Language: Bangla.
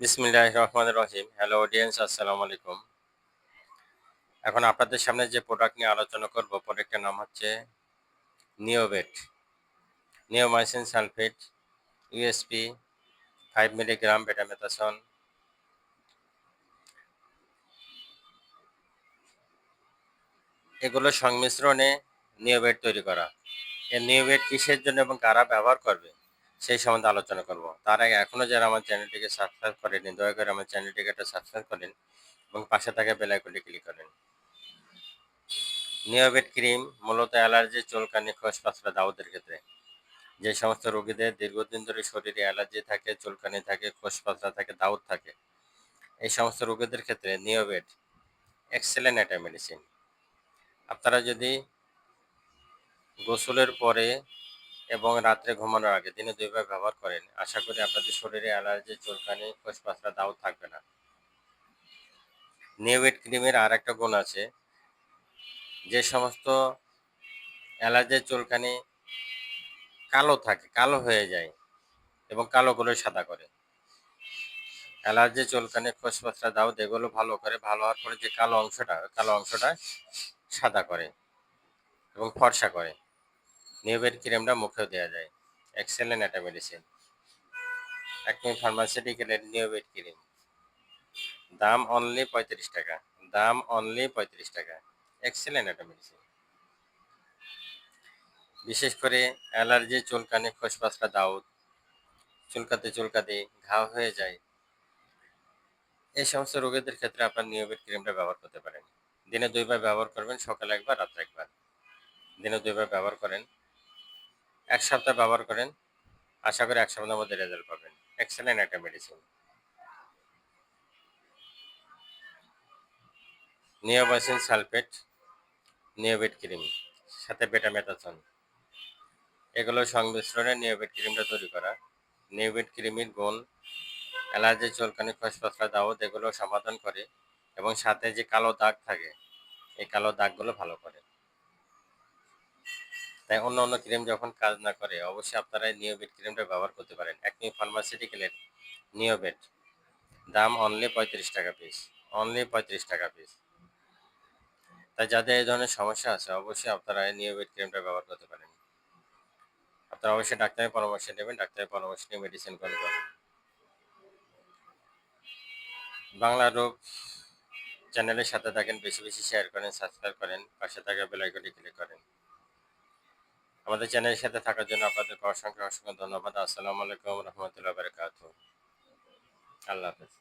বিসমিল্লাহ রহমান রহিম হ্যালো অডিয়েন্স আসসালামু আলাইকুম এখন আপনাদের সামনে যে প্রোডাক্ট নিয়ে আলোচনা করব প্রোডাক্টের নাম হচ্ছে Neovet neomycin sulphate USP five milligram betamethasone এগুলো সংমিশ্রণে নিওভেট তৈরি করা। এই নিওভেট কিসের জন্য এবং কারা ব্যবহার করবে? সেই সম্বন্ধে আলোচনা করব। তার আগে এখনও যারা আমার চ্যানেলটিকে সাবস্ক্রাইব করেনি দয়া করে আমার চ্যানেলটিকে একটা সাবস্ক্রাইব করেন এবং পাশে থাকা বেল আইকনটি ক্লিক করেন। নিওভেট ক্রিম মূলত অ্যালার্জি চুলকানি খোস পাতলা দাউদের ক্ষেত্রে। যে সমস্ত রোগীদের দীর্ঘদিন ধরে শরীরে অ্যালার্জি থাকে চুলকানি থাকে, খোস পাতলা থাকে, দাউদ থাকে, এই সমস্ত রোগীদের ক্ষেত্রে নিওভেট এক্সেলেন্ট একটা মেডিসিন আপনারা যদি গোসলের পরে এবং রাত্রে ঘুমানোর আগে। দিনে দুইবার ব্যবহার করেন। আশা করি আপনাদের শরীরে অ্যালার্জি, চুলকানি খোস দাও থাকবে না। নিওভেট ক্রিমের আর একটা গুণ আছে। যে সমস্ত অ্যালার্জি, চুলকানি কালো থাকে, কালো হয়ে যায় এবং কালোগুলো সাদা করে। অ্যালার্জি, চুলকানি খোসপাতলা দাউদ এগুলো ভালো করে, ভালো হওয়ার পরে যে কালো অংশটা কালো অংশটা সাদা করে এবং ফর্সা করে। নিউবের ক্রিমটা মুখেও দেওয়া যায়। এক্সেলেন্ট একটা মেডিসিন একমি ফার্মাসিউটিক্যালের নিউবেট ক্রিম। দাম অনলি পঁয়ত্রিশ টাকা। দাম অনলি পঁয়ত্রিশ টাকা। এক্সেলেন্ট একটা মেডিসিন বিশেষ করে অ্যালার্জি, চুলকানি খোসপাসলা দাউদ চুলকাতে চুলকাতে ঘা হয়ে যায়। এই সমস্ত রোগীদের ক্ষেত্রে আপনার নিয়মিত ক্রিমটা ব্যবহার করতে পারেন। দিনে দুইবার ব্যবহার করবেন, সকালে একবার, রাত্রে একবার। দিনে দুইবার ব্যবহার করেন। এক সপ্তাহ ব্যবহার করেন, আশা করি এক সপ্তাহের মধ্যে রেজাল্ট পাবেন। এক্সেলেন্ট একটা medicine neobacin sulphate Neobet cream সাথে বেটামেথাসন এগুলো সংমিশ্রণে নিওবেট ক্রিমটা তৈরি করা। নিওবেট ক্রিমের গুণ, অ্যালার্জি, চুলকানি খসপসলা দাউদ, এগুলো সমাধান করে এবং সাথে যে কালো দাগ থাকে, এই কালো দাগগুলো ভালো করে। তাই অন্য অন্য ক্রিম যখন কাজ না করে, অবশ্যই আপনারা নিওবেট ক্রিমটা ব্যবহার করতে পারেন। একমি ফার্মাসিউটিক্যালের নিওবেট দাম অনলি পঁয়ত্রিশ টাকা পিস অনলি পঁয়ত্রিশ টাকা পিস তাই যাদের এই ধরনের সমস্যা আছে, অবশ্যই আপনারা নিয়মিত ক্রিমটা ব্যবহার করতে পারেন। আপনারা অবশ্যই ডাক্তারের পরামর্শ নেবেন, ডাক্তারের পরামর্শ নিয়ে মেডিসিন গ্রহণ করবেন। বাংলা রোগ চ্যানেলের সাথে থাকেন, বেশি বেশি শেয়ার করেন সাবস্ক্রাইব করেন, পাশে থাকা বেলাইকনটি ক্লিক করেন। আমাদের চ্যানেলের সাথে থাকার জন্য আপনাদেরকে অসংখ্য অসংখ্য ধন্যবাদ। আসসালামু আলাইকুম রহমতুল্লাহ বারকাত আল্লাহ হাফেজ।